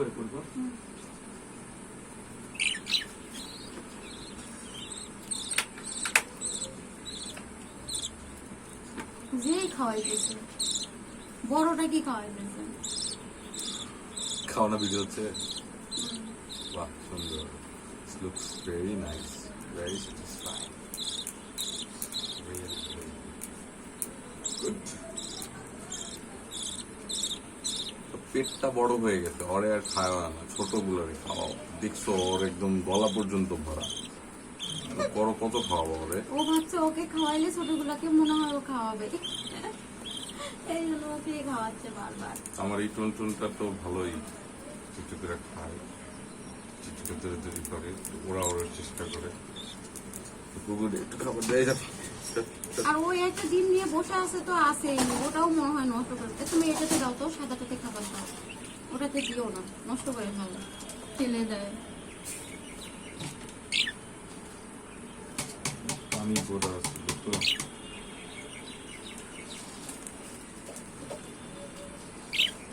করে করব। যেই খাওয়াইতেছে বড়টা কি খাওয়াইতেছে? খাওয়ানো ভিডিও হচ্ছে। বাহ সুন্দর। Looks very nice very satisfying পেটটা বড় হয়ে গেছে। ওরে আর খাওয়া না ছোট গুলোরে খাওয়াও। দেখছ ওর একদম গলা পর্যন্ত ভরা। বড় কত খাওয়াবো ওরে? ও ভাবছে ওকে খাওয়াইলে ছোটগুলোকে মনে হয় ও খাওয়াবে। এই জন্য ওকে খাওয়াচ্ছে বারবার। আমার এই টুনটুনটা তো ভালোই কিছু করে খায়। কিছু করে তৈরি করে ওরা ওরা চেষ্টা করে। কুকুর একটু খাবার দেয়। যা আর ওই একটা ডিম নিয়ে বসে আছে তো আছে ওটাও মনে হয় নষ্ট করে তুমি এটাতে দাও তো সাদাটাতে খাবার ওটাতে দিও না নষ্ট করে ফেলো ফেলে দেয়। আমি আছে তো